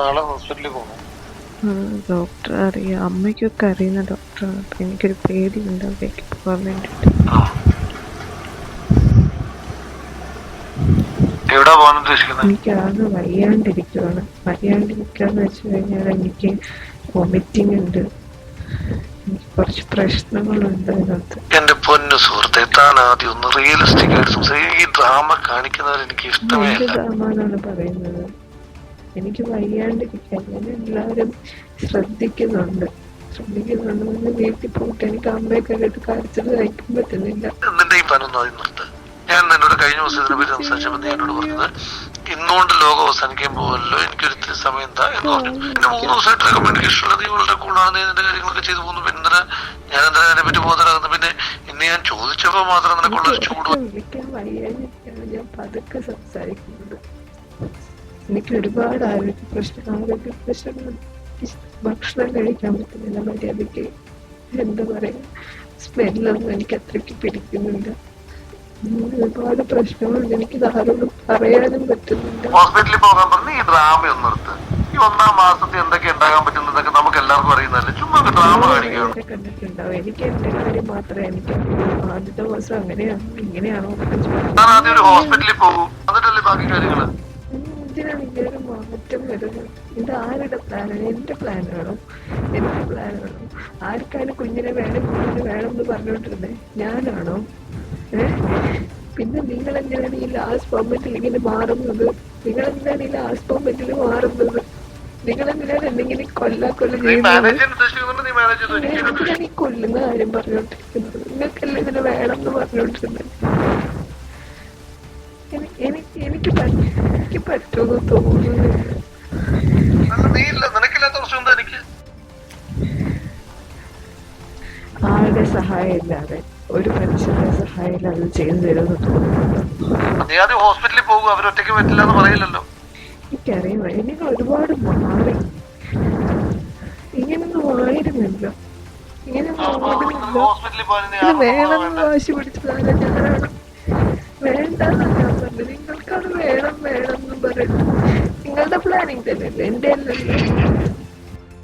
നാളെ ഹോസ്പിറ്റലിൽ പോകണം ഡോക്ടർ അറിയാം. അമ്മയ്ക്കൊക്കെ അറിയുന്ന ഡോക്ടറാണ്. അപ്പം എനിക്കൊരു പേടിയുണ്ട് അവിടേക്ക് പോകാൻ വേണ്ടിയിട്ട് എവിടാ പോകാൻ ഉദ്ദേശിക്കുന്നത് എനിക്ക് ആകെ വയ്യാണ്ടിരിക്കുവാണ്. വയ്യാണ്ടിരിക്കാന്ന് വെച്ച് കഴിഞ്ഞാൽ എനിക്ക് വൊമിറ്റിംഗ് ഉണ്ട്. എനിക്ക് കുറച്ച് പ്രശ്നങ്ങളുണ്ട് അതിനകത്ത് എന്റെ പൊന്നു സുഹൃത്തെ താൻ ആദ്യം ഒന്ന് റിയലിസ്റ്റിക് ആയിട്ട് സംസാരിക്കും. ഈ ഡ്രാമ കാണിക്കുന്നവർ എനിക്ക് ഇഷ്ടമേ അല്ല ഡ്രാമാന്നാണ് പറയുന്നത്. എനിക്ക് വയ്യാണ്ടിരിക്കാൻ ഞാൻ എല്ലാവരും ശ്രദ്ധിക്കുന്നുണ്ട്. ശ്രദ്ധിക്കുന്നുണ്ട്. വീട്ടിൽ പോയിട്ട് എനിക്ക് അമ്മയൊക്കെ കേട്ട് കരച്ചിൽ കഴിക്കാൻ പറ്റുന്നില്ല നിന്റെ ഈ പനൊന്നും നിർത്ത്. ഞാൻ നിന്നോട് കഴിഞ്ഞ ദിവസം ഇതിനെ പറ്റി സംസാരിച്ചപ്പോൾ നീ എന്നോട് പറഞ്ഞത് ഇന്നുകൊണ്ട് ലോകം അവസാനിക്കാൻ പോവല്ലോ എനിക്കൊരു ഇത്തിരി സമയം എന്താ? എന്ന് പറഞ്ഞു. പിന്നെ മൂന്ന് ദിവസമായിട്ട് കമ്മ്യൂണിക്കേഷൻ ഉള്ളത് ഇവളുടെ കൂടാണ് നീ നിന്റെ കാര്യങ്ങളൊക്കെ ചെയ്തു പോകുന്നു പിന്നെ എന്തിനാ ഞാൻ എന്തിനാ അതിനെ പറ്റി ബോധരാകുന്നു പിന്നെ ഇന്ന് ഞാൻ ചോദിച്ചപ്പോ മാത്രം ചൂട് ഞാൻ പതുക്കെ സംസാരിക്കുന്നത് എനിക്ക് ഒരുപാട് ആരോഗ്യ പ്രശ്നം ആരോഗ്യ പ്രശ്നങ്ങൾ ഭക്ഷണം കഴിക്കാൻ പറ്റുന്നില്ല മര്യാദയ്ക്ക് എന്താ പറയാ സ്മെല്ലൊന്നും എനിക്ക് അത്രയ്ക്ക് പിടിക്കുന്നില്ല. ഉം, ഒരുപാട് പ്രശ്നങ്ങളുണ്ട്. എനിക്ക് ആരോടും പറയാനും പറ്റുന്നില്ല. ഹോസ്പിറ്റലിൽ പോകാൻ പറഞ്ഞ് ഈ ഡ്രാമ ഒന്ന് നിർത്ത്. ഈ ഒന്നാം മാസത്തിൽ എന്തൊക്കെ ഉണ്ടാകാൻ പറ്റുന്നതൊക്കെ നമുക്ക് എല്ലാവർക്കും അറിയുന്നതല്ലേ? ചുമ്മാ ഡ്രാമ കാണിക്കുകയാണ് വേറെ കണ്ടിട്ടുണ്ടാവും. എനിക്ക് എന്റെ കാര്യം മാത്രമേ എനിക്ക് ആദ്യത്തെ ദിവസം അങ്ങനെയാണോ ഇങ്ങനെയാണോ ആദ്യം ഒരു ഹോസ്പിറ്റലിൽ പോകും. എന്നിട്ടല്ലേ ബാക്കി കാര്യങ്ങൾ? എന്തിനാണ് ഇങ്ങനെ ഒരു മാറ്റം വരുന്നത്? ഇത് ആരുടെ പ്ലാനാണ് എന്റെ പ്ലാനാണോ എന്റെ പ്ലാനാണോ ആർക്കാണ് കുഞ്ഞിനെ വേണം കുഞ്ഞിനെ വേണം എന്ന് പറഞ്ഞോണ്ടിരുന്നേ ഞാനാണോ? ഏ? പിന്നെ നിങ്ങൾ എന്തിനാണ് ഈ ലാസ്റ്റ് മൊമെന്റിൽ ഇങ്ങനെ മാറുന്നത്? നിങ്ങൾ എന്തിനാണ് ഈ ലാസ്റ്റ് മൊമെന്റിൽ മാറുന്നത്? നിങ്ങൾ എന്തിനാണ് എന്തെങ്കിലും കൊല്ല കൊല്ല ചെയ്യുന്നത്? ഈ കൊല്ലുന്ന കാര്യം പറഞ്ഞോണ്ടിരിക്കുന്നത് നിങ്ങൾക്കല്ലേ ഇതിന് വേണം എന്ന് പറഞ്ഞോണ്ടിരുന്നത് എനി- എനിക്ക് എനിക്ക് പറ്റ- എനിക്ക് പറ്റുമെന്ന് തോന്നുന്നില്ല അല്ല, നീ ഇല്ല നിനക്കില്ലാത്ത പ്രശ്നം എന്താ എനിക്ക്? ആരുടെ സഹായം ഇല്ലാതെ ഒരു മനുഷ്യന്റെ സഹായം ഇല്ലാതെ ചെയ്തു തരുമെന്ന് തോന്നുന്നുണ്ടോ നീ ആദ്യം ഹോസ്പിറ്റലിൽ പോകും. അവരൊറ്റയ്ക്ക് പറ്റില്ല എന്ന് പറയില്ലല്ലോ. എനിക്കറിയാം നിങ്ങൾ ഒരുപാട് മാറി. ഇങ്ങനൊന്നും ആയിരുന്നല്ലോ ഇങ്ങനെ വേണമെന്ന് വാശി പിടിച്ചതാണ് വേണ്ടെന്ന് ഞാൻ പറഞ്ഞത് നിങ്ങൾക്കത് വേണം വേണം എന്ന് പറയുന്നത് നിങ്ങളുടെ പ്ലാനിങ് തന്നെയല്ലേ? എന്റെ അല്ലല്ലോ